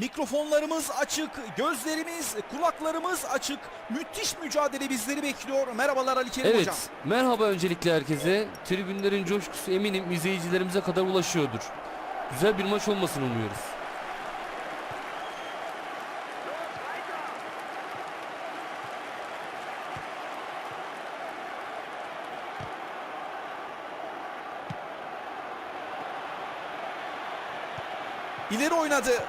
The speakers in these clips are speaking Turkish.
Mikrofonlarımız açık, gözlerimiz, kulaklarımız açık. Müthiş mücadele bizleri bekliyor. Merhabalar Ali Kerim Evet, Hocam. merhaba öncelikle herkese. Tribünlerin coşkusu eminim izleyicilerimize kadar ulaşıyordur. Güzel bir maç olmasını umuyoruz. İleri oynadı.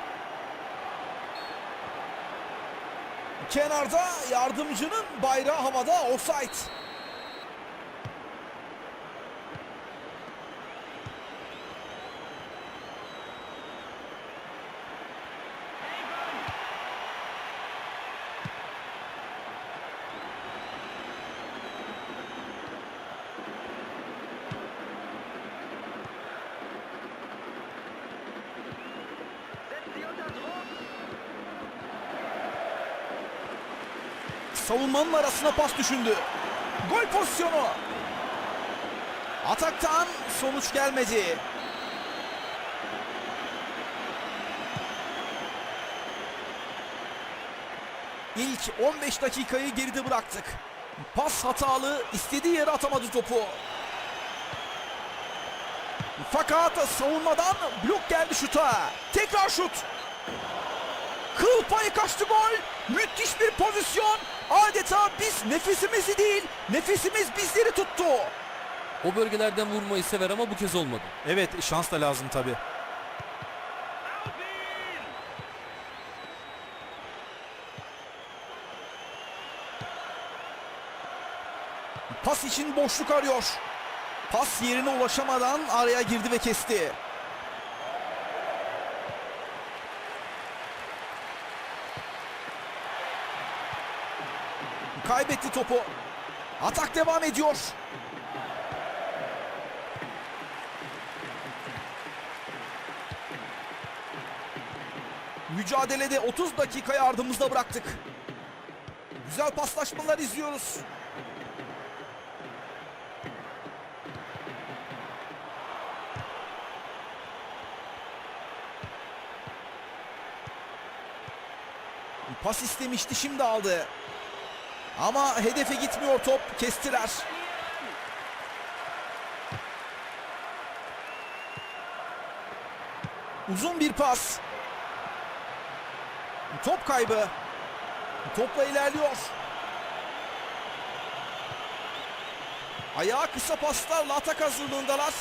Kenarda yardımcının bayrağı havada offside. Savunmanın arasına pas düşündü. Gol pozisyonu. Ataktan sonuç gelmedi. İlk 15 dakikayı geride bıraktık. Pas hatalı, istediği yere atamadı topu. Fakat savunmadan blok geldi şuta. Tekrar şut. Kıl payı kaçtı gol. Müthiş bir pozisyon. Adeta biz nefesimizi değil, nefesimiz bizleri tuttu. O bölgelerden vurmayı sever ama bu kez olmadı. Evet, şans da lazım tabi. Pas için boşluk arıyor. Pas yerine ulaşamadan araya girdi ve kesti. Kaybetti topu. Atak devam ediyor. Mücadelede 30 dakikayı ardımızda bıraktık. Güzel paslaşmalar izliyoruz. Pas istemişti şimdi aldı. Ama hedefe gitmiyor top. Kestiler. Uzun bir pas. Top kaybı. Topla ilerliyor. Ayağı kısa paslarla atak hazırlığındalar.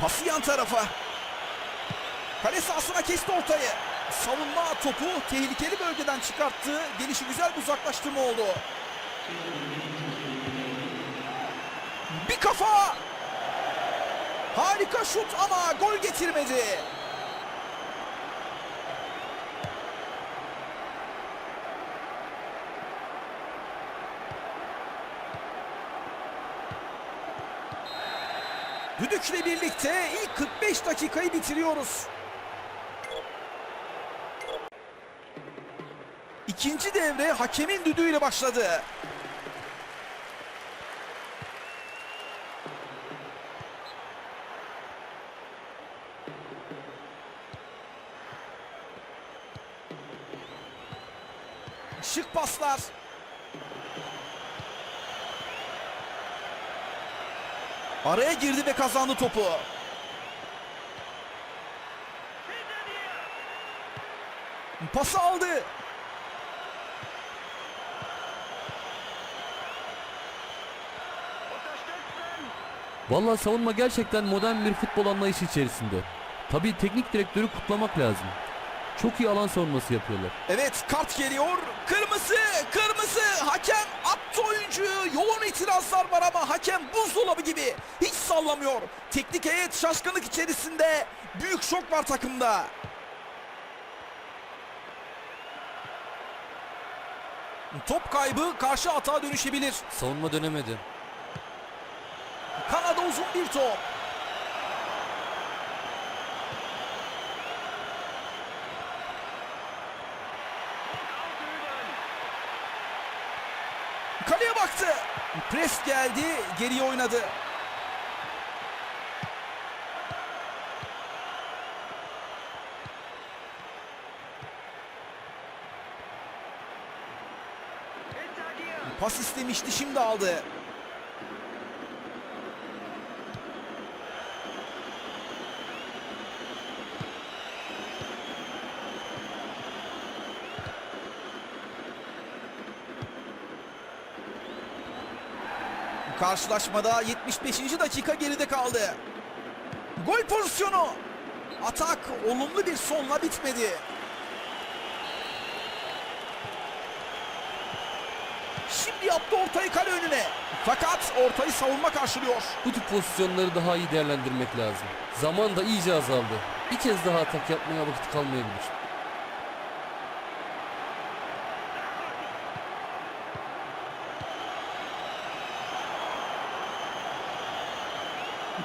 Pası yan tarafa. Kale sahasına kesti ortayı. Savunma topu tehlikeli bölgeden çıkarttı. Gelişi güzel bir uzaklaştırma oldu. Bir kafa. Harika şut ama gol getirmedi. Düdükle birlikte ilk 45 dakikayı bitiriyoruz. İkinci devre hakemin düdüğüyle başladı. Şık paslar. Araya girdi ve kazandı topu. Pası aldı. Vallahi savunma gerçekten modern bir futbol anlayışı içerisinde. Tabii teknik direktörü kutlamak lazım. Çok iyi alan savunması yapıyorlar. Evet kart geliyor. Kırmızı, kırmızı. Hakem attı oyuncuyu. Yoğun itirazlar var ama hakem buzdolabı gibi. Hiç sallamıyor. Teknik heyet şaşkınlık içerisinde. Büyük şok var takımda. Top kaybı karşı atağa dönüşebilir. Savunma dönemedi. Kanada uzun bir top. Kaleye baktı. Pres geldi, geriye oynadı. Pas istemişti, şimdi aldı. Karşılaşmada 75. dakika geride kaldı. Gol pozisyonu. Atak olumlu bir sonla bitmedi. Şimdi yaptı ortayı kale önüne. Fakat ortayı savunma karşılıyor. Bu tip pozisyonları daha iyi değerlendirmek lazım. Zaman da iyice azaldı. Bir kez daha atak yapmaya vakit kalmayabilir.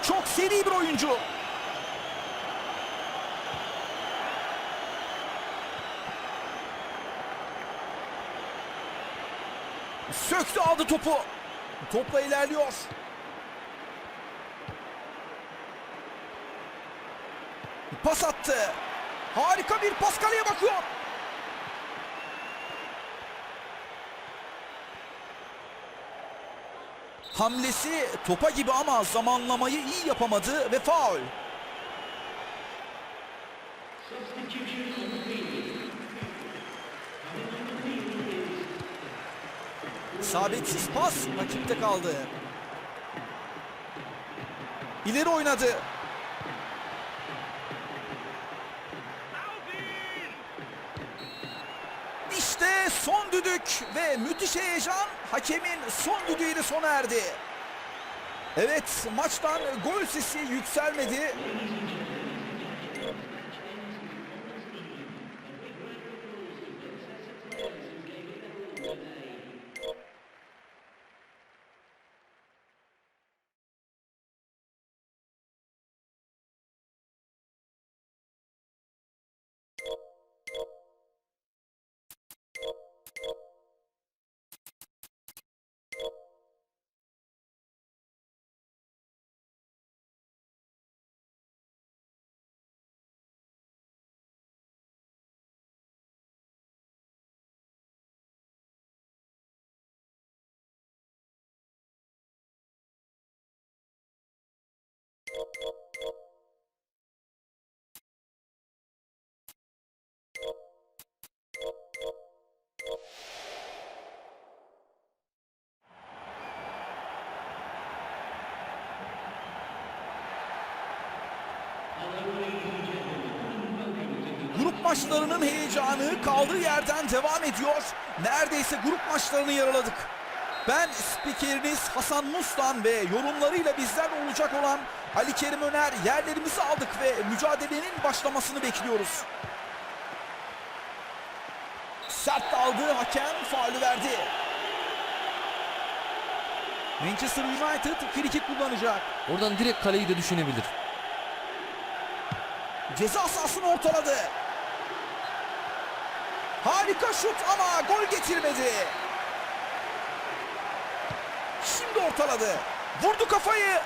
Çok seri bir oyuncu. Söktü aldı topu. Topla ilerliyor. Pas attı. Harika bir pas kaleye bakıyor. Hamlesi topa gibi ama zamanlamayı iyi yapamadı ve faul. Sabitsiz pas rakipte kaldı. İleri oynadı. Son düdük ve müthiş heyecan hakemin son düdüğüyle sona erdi. Evet maçtan gol sesi yükselmedi. Grup maçlarının heyecanı kaldığı yerden devam ediyor. Neredeyse grup maçlarını yaraladık. Ben spikeriniz Hasan Mustan ve yorumlarıyla bizler olacak olan Ali Kerim Öner yerlerimizi aldık ve mücadelenin başlamasını bekliyoruz. Sert aldı hakem faulü verdi. Manchester United free kick kullanacak. Oradan direkt kaleyi de düşünebilir. Ceza sahasını ortaladı. Harika şut ama gol getirmedi. Şimdi ortaladı. Vurdu kafayı.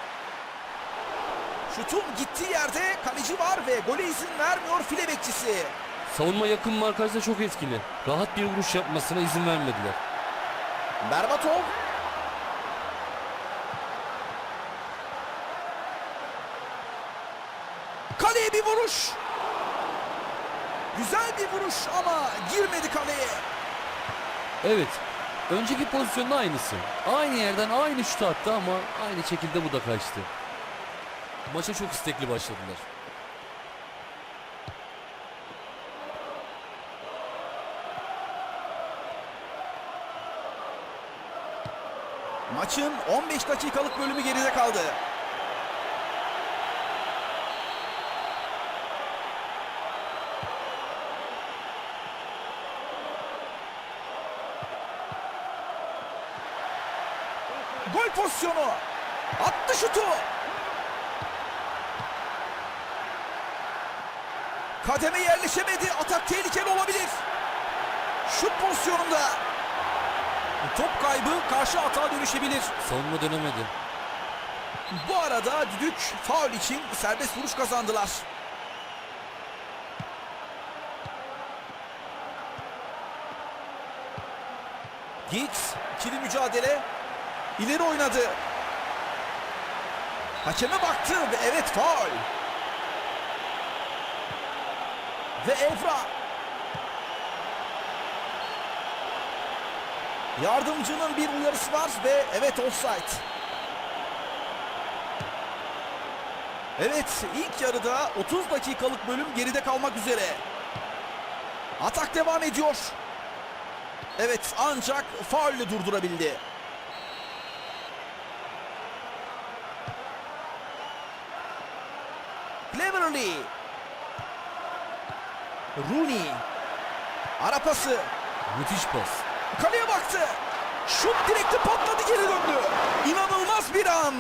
Şutun gittiği yerde kaleci var ve gole izin vermiyor file bekçisi. Savunma yakın markajda çok etkili. Rahat bir vuruş yapmasına izin vermediler. Berbatov. Kaleye bir vuruş. Güzel bir vuruş ama girmedi kaleye. Evet. Önceki pozisyonda aynısı. Aynı yerden aynı şut attı ama aynı şekilde bu da kaçtı. Maça çok istekli başladılar. Maçın 15 dakikalık bölümü geride kaldı. Gol pozisyonu. Attı şutu. Kademe yerleşemedi. Atak tehlikeli olabilir. Şut pozisyonunda. Top kaybı karşı atağa dönüşebilir. Savunma dönemedi. Bu arada düdük faul için serbest vuruş kazandılar. Giggs ikili mücadele ileri oynadı. Hakeme baktı ve evet faul. Ve Evra Yardımcının bir uyarısı var ve evet offside. Evet ilk yarıda 30 dakikalık bölüm geride kalmak üzere. Atak devam ediyor. Evet ancak faulle durdurabildi. Cleverly. Rooney. Ara pası. Müthiş pas. Kaleye baktı. Şut direkti patladı geri döndü. İnanılmaz bir an.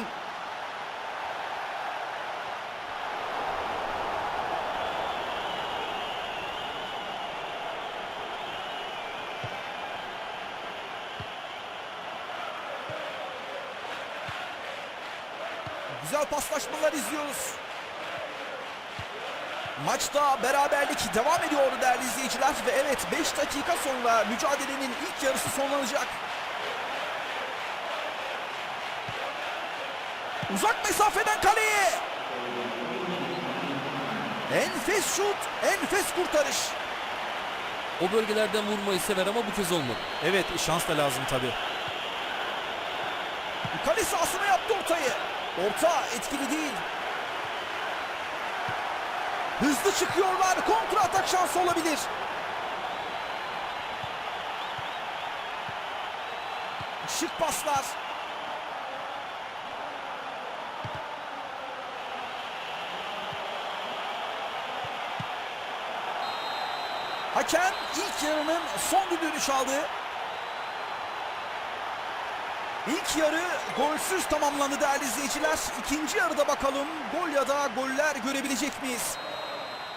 Güzel paslaşmalar izliyoruz. Maçta beraberlik devam ediyor değerli izleyiciler ve evet 5 dakika sonra mücadelenin ilk yarısı sonlanacak. Uzak mesafeden kaleye. Enfes şut, enfes kurtarış. O bölgelerden vurmayı sever ama bu kez olmadı. Evet şans da lazım tabii. Kale sahasına yaptı ortayı. Orta etkili değil. Hızlı çıkıyorlar. Kontra atak şansı olabilir. Şık paslar. Hakem ilk yarının son düdüğünü çaldı. İlk yarı golsüz tamamlandı değerli izleyiciler. İkinci yarıda bakalım gol ya da goller görebilecek miyiz?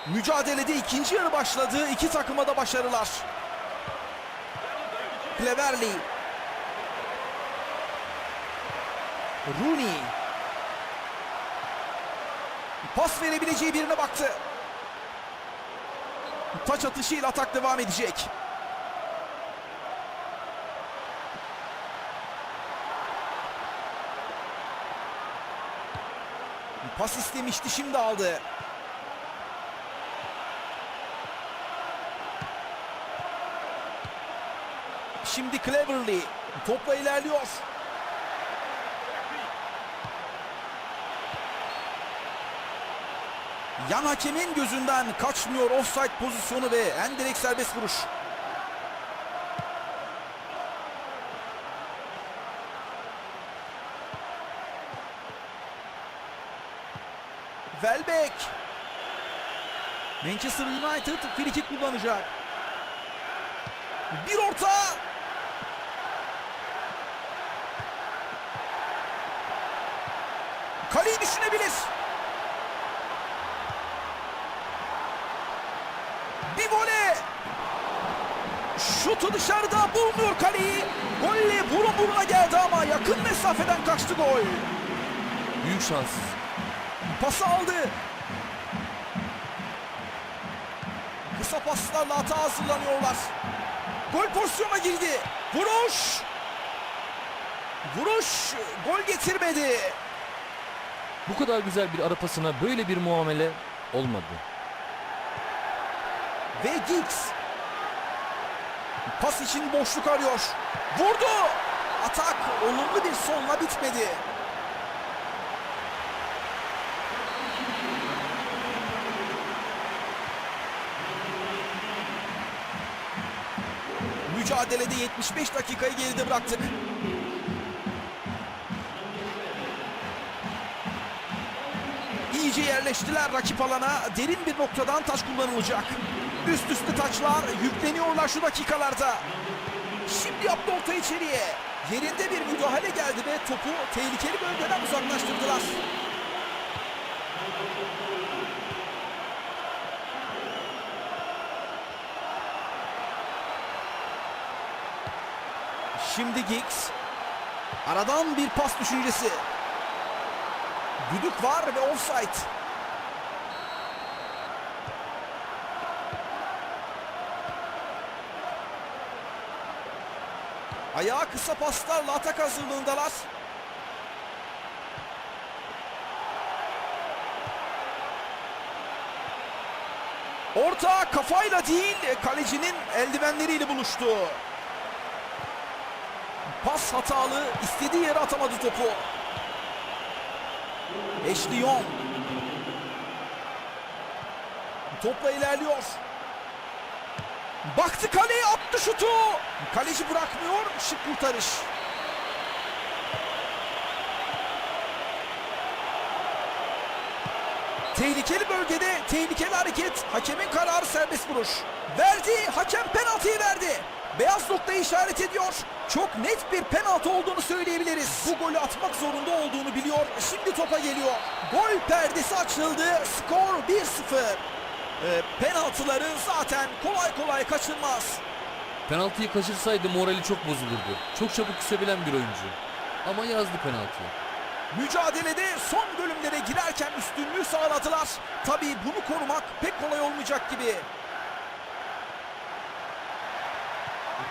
Mücadelede ikinci yarı başladı. İki takıma da başarılar. Cleverly. Rooney. Pas verebileceği birine baktı. Taç atışıyla atak devam edecek. Pas istemişti şimdi aldı. Şimdi Cleverly topla ilerliyor. Yan hakemin gözünden kaçmıyor offside pozisyonu ve en direkt serbest vuruş. Welbeck. Manchester United frikik kullanacak. Bir orta. Kaleyi düşünebilir. Bir voley. Şutu dışarıda bulmuyor kaleyi. Golle burun buruna geldi ama yakın mesafeden kaçtı gol. Büyük şans. Pası aldı. Kısa paslarla hata hazırlanıyorlar. Gol pozisyona girdi. Vuruş. Vuruş gol getirmedi. Bu kadar güzel bir ara pasına böyle bir muamele olmadı. Ve Giggs. Pas için boşluk arıyor. Vurdu. Atak olumlu bir sonla bitmedi. Mücadelede 75 dakikayı geride bıraktık. İyice yerleştiler rakip alana. Derin bir noktadan taç kullanılacak. Üst üste taçlar yükleniyorlar şu dakikalarda. Şimdi yaptı orta içeriye. Yerinde bir müdahale geldi ve topu tehlikeli bölgeden uzaklaştırdılar. Şimdi Giggs. Aradan bir pas düşüncesi. Düdük var ve offside. Ayağı kısa paslarla atak hazırlığındalar. Orta kafayla değil kalecinin eldivenleriyle buluştu. Pas hatalı istediği yere atamadı topu. Ashley Young. Topla ilerliyor. Baktı kaleye attı şutu. Kaleci bırakmıyor. Şık kurtarış. Tehlikeli bölgede tehlikeli hareket. Hakemin kararı serbest vuruş. Verdi. Hakem penaltıyı verdi. Beyaz noktayı işaret ediyor. Çok net bir penaltı olduğunu söyleyebiliriz. Bu golü atmak zorunda olduğunu biliyor. Şimdi topa geliyor. Gol perdesi açıldı. Skor 1-0. Ee, penaltıları zaten kolay kolay kaçırmaz. Penaltıyı kaçırsaydı morali çok bozulurdu. Çok çabuk küsebilen bir oyuncu. Ama yazdı penaltıyı. Mücadelede son bölümlere girerken üstünlüğü sağladılar. Tabii bunu korumak pek kolay olmayacak gibi.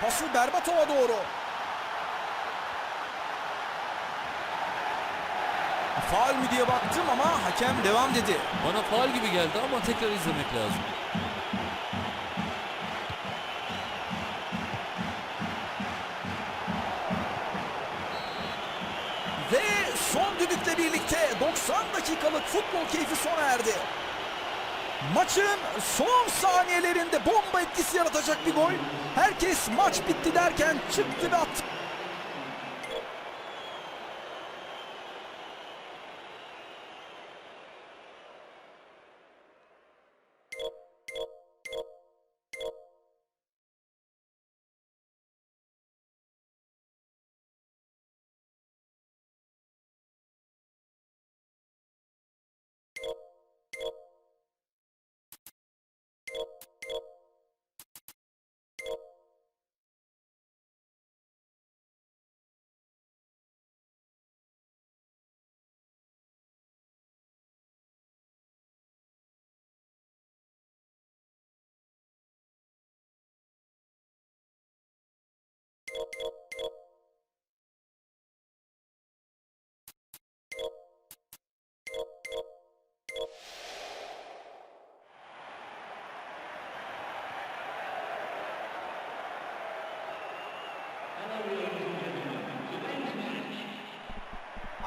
Pası Berbatov'a doğru. Faal mi diye baktım ama hakem devam dedi. Bana faal gibi geldi ama tekrar izlemek lazım. Ve son düdükle birlikte 90 dakikalık futbol keyfi sona erdi. Maçın son saniyelerinde bomba etkisi yaratacak bir gol. Herkes maç bitti derken çıktı ve attı.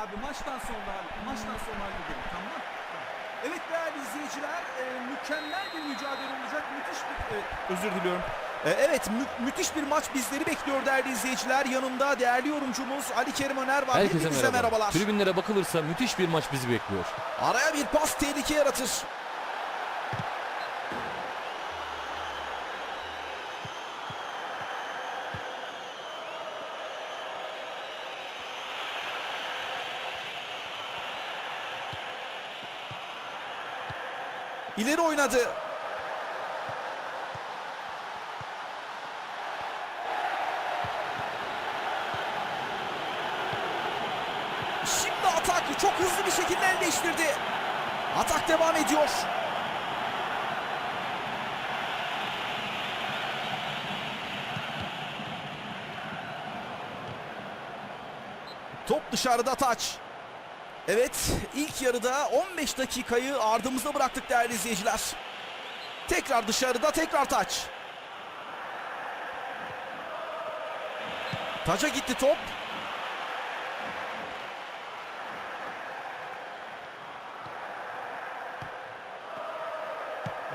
Abi maçtan sonra maçtan sonra halledelim tamam mı? Evet değerli izleyiciler e, mükemmel bir mücadele olacak. Müthiş bir evet, özür diliyorum. E, evet mü- müthiş bir maç bizleri bekliyor değerli izleyiciler. Yanımda değerli yorumcumuz Ali Kerim Öner var. Herkese Hepinize merhaba. merhabalar. Tribünlere bakılırsa müthiş bir maç bizi bekliyor. Araya bir pas tehlike yaratır. İleri oynadı. Şimdi atak çok hızlı bir şekilde el değiştirdi. Atak devam ediyor. Top dışarıda taç. Evet ilk yarıda 15 dakikayı ardımızda bıraktık değerli izleyiciler. Tekrar dışarıda tekrar taç. Taça gitti top.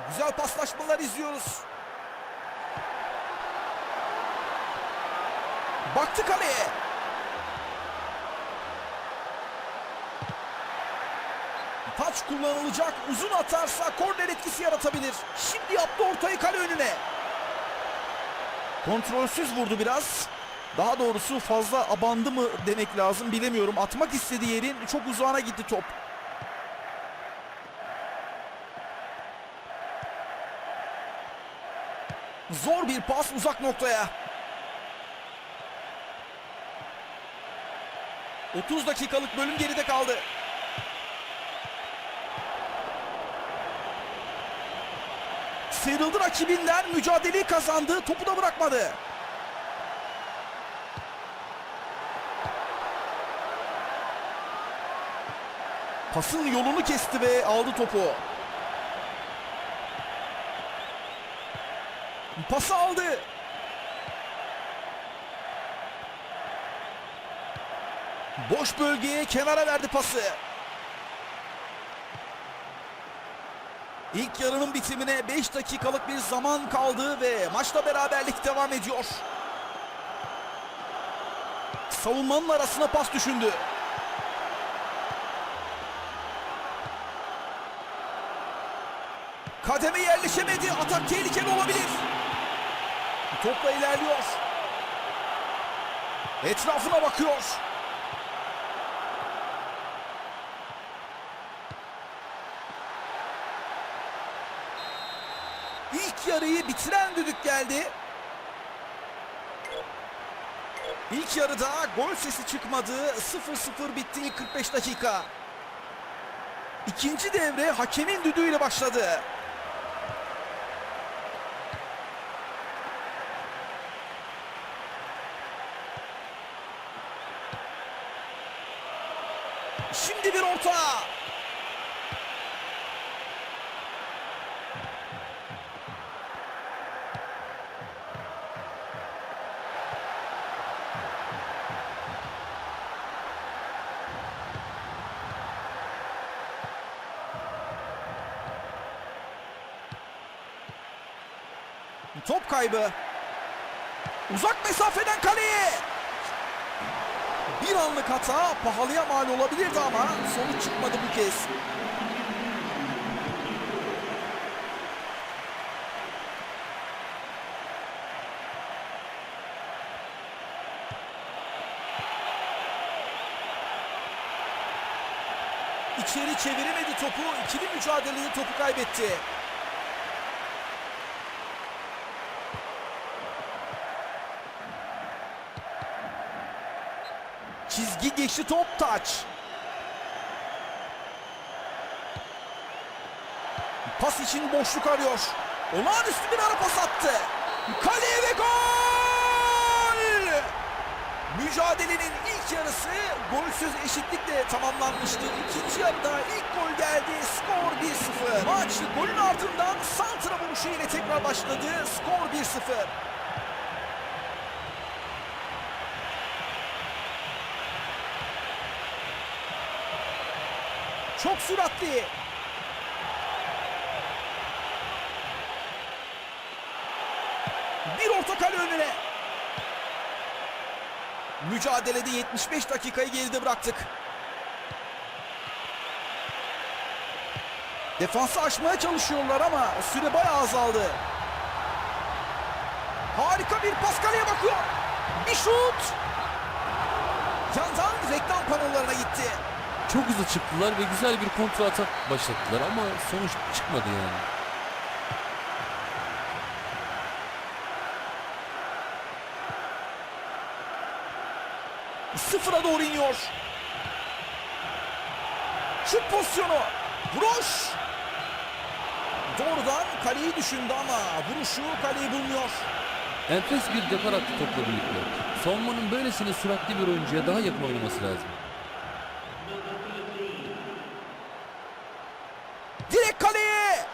Güzel paslaşmalar izliyoruz. Baktı kaleye. Taç taç kullanılacak. Uzun atarsa korner etkisi yaratabilir. Şimdi yaptı ortayı kale önüne. Kontrolsüz vurdu biraz. Daha doğrusu fazla abandı mı demek lazım bilemiyorum. Atmak istediği yerin çok uzağına gitti top. Zor bir pas uzak noktaya. 30 dakikalık bölüm geride kaldı. Sıyrıldı rakibinden mücadeleyi kazandı. Topu da bırakmadı. Pasın yolunu kesti ve aldı topu. Pası aldı. Boş bölgeye kenara verdi pası. İlk yarının bitimine 5 dakikalık bir zaman kaldı ve maçta beraberlik devam ediyor. Savunmanın arasına pas düşündü. Kademe yerleşemedi. Atak tehlikeli olabilir. Topla ilerliyor. Etrafına bakıyor. İlk yarıyı bitiren düdük geldi. İlk yarıda gol sesi çıkmadı. 0-0 bitti ilk 45 dakika. İkinci devre hakemin düdüğüyle başladı. Şimdi bir orta. Top kaybı. Uzak mesafeden kaleye. Bir anlık hata pahalıya mal olabilirdi ama sonuç çıkmadı bu kez. İçeri çeviremedi topu. İkili mücadelede topu kaybetti. Geçti top taç. Pas için boşluk arıyor. Olağanüstü bir ara pas attı. Kaleye ve gol! Mücadelenin ilk yarısı golsüz eşitlikle tamamlanmıştı. İkinci yarıda ilk gol geldi. Skor 1-0. Maç golün ardından santra vuruşu ile tekrar başladı. Skor 1-0. Çok süratli. Bir orta kale önüne. Mücadelede 75 dakikayı geride bıraktık. Defansı aşmaya çalışıyorlar ama süre bayağı azaldı. Harika bir pas kaleye bakıyor. Bir şut. Yandan reklam panolarına gitti. Çok hızlı çıktılar ve güzel bir kontra atak başlattılar ama sonuç çıkmadı yani. Sıfıra doğru iniyor. Şut pozisyonu. Vuruş. Doğrudan kaleyi düşündü ama vuruşu kaleyi bulmuyor. Enfes bir depar attı topla birlikte. Savunmanın böylesine süratli bir oyuncuya daha yakın oynaması lazım. Direkt kaleye.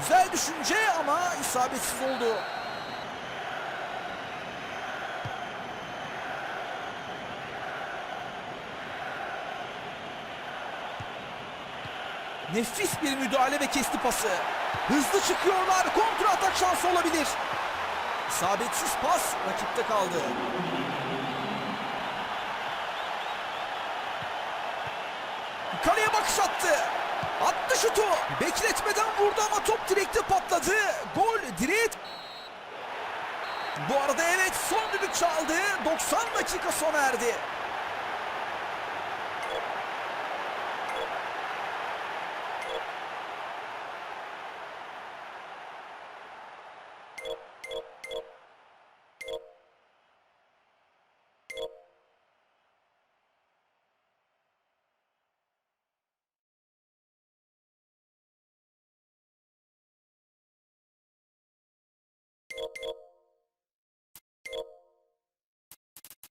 Güzel düşünce ama isabetsiz oldu. Nefis bir müdahale ve kesti pası. Hızlı çıkıyorlar. Kontra atak şansı olabilir. İsabetsiz pas rakipte kaldı. bakış attı. Attı şutu. Bekletmeden vurdu ama top direkte patladı. Gol direğe... Bu arada evet son düdük çaldı. 90 dakika sona erdi.